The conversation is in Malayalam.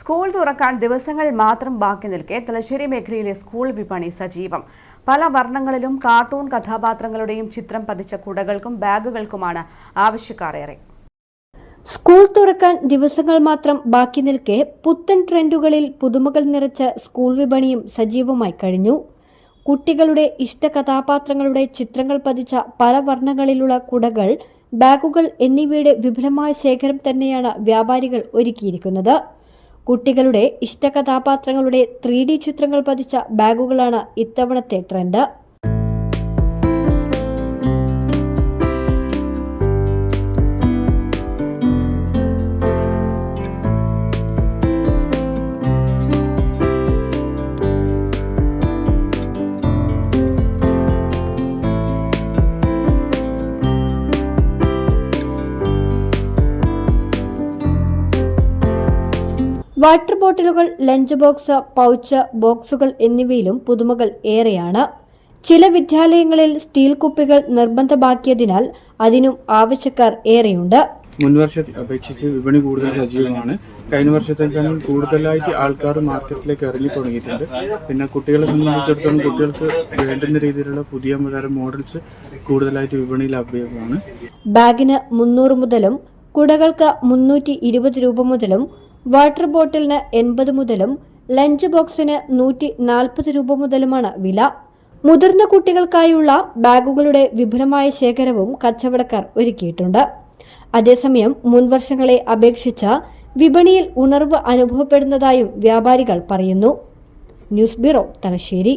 സ്കൂൾ തുറക്കാൻ ദിവസങ്ങൾ മാത്രം ബാക്കി നിൽക്കെ തലശ്ശേരി മേഖലയിലെ സ്കൂൾ വിപണി സജീവം. പല വർണങ്ങളിലും കാർട്ടൂൺ കഥാപാത്രങ്ങളുടെയും ചിത്രം പതിച്ച കുടകൾക്കും ബാഗുകൾക്കുമാണ് ആവശ്യക്കാരേറെ. സ്കൂൾ തുറക്കാൻ ദിവസങ്ങൾ മാത്രം ബാക്കി നിൽക്കെ പുത്തൻ ട്രെൻഡുകളിൽ പുതുമകൾ നിറച്ച സ്കൂൾ വിപണിയും സജീവമായി കഴിഞ്ഞു. കുട്ടികളുടെ ഇഷ്ട കഥാപാത്രങ്ങളുടെ ചിത്രങ്ങൾ പതിച്ച പല വർണങ്ങളിലുള്ള കുടകൾ ബാഗുകൾ എന്നിവയുടെ വിപുലമായ ശേഖരം തന്നെയാണ് വ്യാപാരികൾ ഒരുക്കിയിരിക്കുന്നത്. കുട്ടികളുടെ ഇഷ്ടകഥാപാത്രങ്ങളുടെ ത്രീ ഡി ചിത്രങ്ങൾ പതിച്ച ബാഗുകളാണ് ഇത്തവണത്തെ ട്രെൻഡ്. വാട്ടർ ബോട്ടിലുകൾ ലഞ്ച് ബോക്സ് പൗച്ച് ബോക്സുകൾ എന്നിവയിലും പുതുമകൾ ഏറെയാണ്. ചില വിദ്യാലയങ്ങളിൽ സ്റ്റീൽ കുപ്പികൾ നിർബന്ധമാക്കിയതിനാൽ അതിനും ആവശ്യക്കാർ ഏറെയുണ്ട്. മുൻവർഷത്തെ അപേക്ഷിച്ച് വിപണി കൂടുതൽ സജീവമാണ്. കഴിഞ്ഞ വർഷത്തേക്കാളും കൂടുതലായിട്ട് ആൾക്കാർ മാർക്കറ്റിലേക്ക് ഇറങ്ങി തുടങ്ങിയിട്ടുണ്ട്. പിന്നെ കുട്ടികളെ സംബന്ധിച്ചിടത്തോളം കുട്ടികൾക്ക് വേണ്ടുന്ന രീതിയിലുള്ള പുതിയ തരം മോഡൽസ് കൂടുതലായിട്ട് വിപണിയിൽ ലഭ്യമാണ് ബാഗിന് മുന്നൂറ് മുതലും കുടകൾക്ക് മുന്നൂറ്റി ഇരുപത് രൂപ മുതലും വാട്ടർ ബോട്ടിലിന് എൺപത് മുതലും ലഞ്ച് ബോക്സിന് നൂറ്റി നാൽപ്പത് രൂപ മുതലുമാണ് വില. മുതിർന്ന കുട്ടികൾക്കായുള്ള ബാഗുകളുടെ വിപുലമായ ശേഖരവും കച്ചവടക്കാർ ഒരുക്കിയിട്ടുണ്ട്. അതേസമയം മുൻവർഷങ്ങളെ അപേക്ഷിച്ച വിപണിയിൽ ഉണർവ് അനുഭവപ്പെടുന്നതായും വ്യാപാരികൾ പറയുന്നു. News bureau Thalassery.